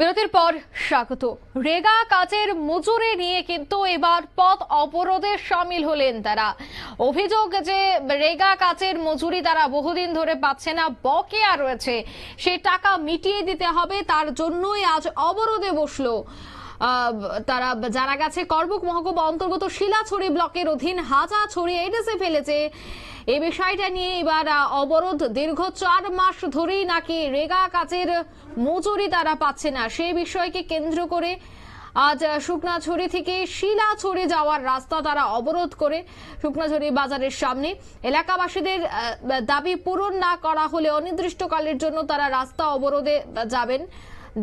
বিরতির পর স্বাগত। রেগা কাজের মজুরি নিয়ে কিন্তু এবার পথ অবরোধে সামিল হলেন তারা। অভিযোগ যে রেগা কাজের মজুরি তারা বহুদিন ধরে পাচ্ছে না, বকেয়া রয়েছে। সেই টাকা মিটিয়ে দিতে হবে, তার জন্যই আজ অবরোধে বসল। তারা জানা গেছে, করবুক মহকুমা অন্তর্গত শিলাছড়ি ব্লকের অধীন হাজাছড়ি এডিসে ফেলেছে। এই বিষয়টা নিয়ে এবার অবরোধ দীর্ঘ চার মাস ধরেই নাকি রেগা কাজের মজুরি তারা পাচ্ছে না। সেই বিষয়কে কেন্দ্র করে আজ শুকনাছড়ি থেকে শিলাছড়ি যাওয়ার রাস্তা তারা অবরোধ করে শুকনাছড়ি বাজারের সামনে। এলাকাবাসীদের দাবি পূরণ না করা হলে অনির্দিষ্টকালের জন্য তারা রাস্তা অবরোধে যাবেন।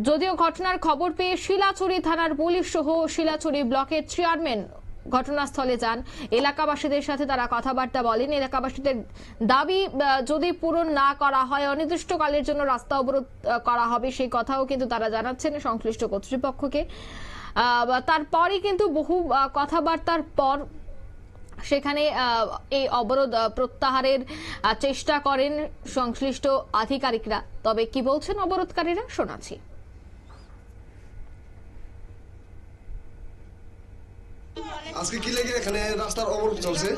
যদিও ঘটনার খবর পেয়ে শিলাছড়ি থানার পুলিশ সহ শিলাছড়ি ব্লকের চেয়ারম্যান ঘটনাস্থলে যান। এলাকাবাসীদের সাথে তারা কথাবার্তা বলেন। এলাকাবাসীদের দাবি যদি পূরণ না করা হয় অনির্দিষ্টকালের জন্য রাস্তা অবরোধ করা হবে সেই কথাও কিন্তু তারা জানাচ্ছেন সংশ্লিষ্ট কর্তৃপক্ষকে। আহ, তারপরই কিন্তু বহু কথাবার্তার পর সেখানে এই অবরোধ প্রত্যাহারের চেষ্টা করেন সংশ্লিষ্ট আধিকারিকরা। তবে কি বলছেন অবরোধকারীরা? শোনাচ্ছি। আজকে কি লেগে এখানে রাস্তার অবরোধ চলছে?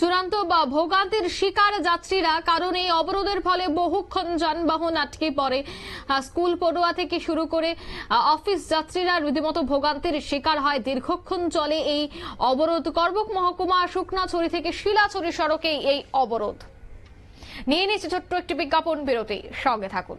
চূড়ান্ত বা ভোগান্তির শিকার যাত্রীরা কারণ এই অবরোধের ফলে বহুক্ষণ যানবাহন আটকে পড়ে। স্কুল পড়ুয়া থেকে শুরু করে অফিস যাত্রীরা রীতিমতো ভোগান্তির শিকার হয়। দীর্ঘক্ষণ চলে এই অবরোধ। করবক মহকুমা শুকনাছড়ি থেকে শিলাছড়ি সড়কে এই অবরোধ। নিয়ে নিচ্ছে ছোট্ট একটি বিজ্ঞাপন, বিরতি, সঙ্গে থাকুন।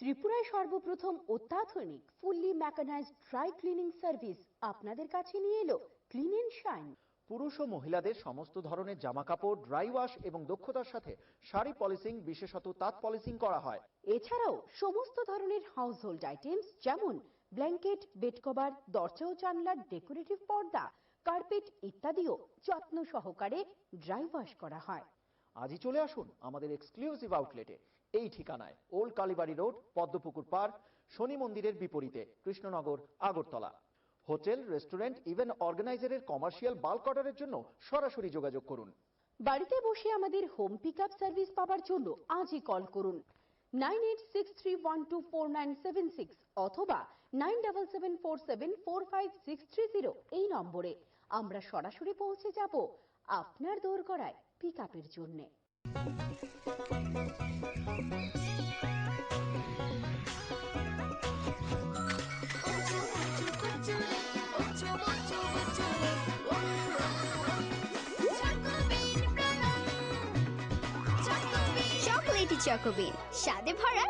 ত্রিপুরায় সর্বপ্রথম অত্যাধুনিক fully mechanised dry cleaning service আপনাদের কাছে নিয়ে এলো ক্লিন এন্ড শাইন পুরুষ ও মহিলাদের সমস্ত ধরনের জামা কাপড় ড্রাই ওয়াশ এবং দক্ষতার সাথে শাড়ি পলিশিং বিশেষত তাঁত পলিশিং করা হয়। এছাড়াও সমস্ত ধরনের হাউসহোল্ড আইটেমস যেমন ব্ল্যাঙ্কেট বেড কভার দরজা ও জানলার ডেকোরেটিভ পর্দা কার্পেট ইত্যাদিও যত্ন সহকারে ড্রাই ওয়াশ করা হয়। আজই চলে আসুন আমাদের এক্সক্লুসিভ আউটলেটে এই ঠিকানায় old Kalibari road Padmapukur park Shani মন্দিরের বিপরীতে Krishnanagar Agartala. Hotel, restaurant event অর্গানাইজারের commercial bulk অর্ডারের জন্য সরাসরি যোগাযোগ করুন। বাড়িতে বসে আমাদের হোম পিক সার্ভিস পাওয়ার জন্য আজই কল করুন। Nine eight six three one two four nine seven six অথবা nine double seven four seven four five six three zero এই নম্বরে। আমরা সরাসরি পৌঁছে যাব আপনার দোরগড়ায় পিক আপের জন্যে। চকোবিন স্বাদে ভরা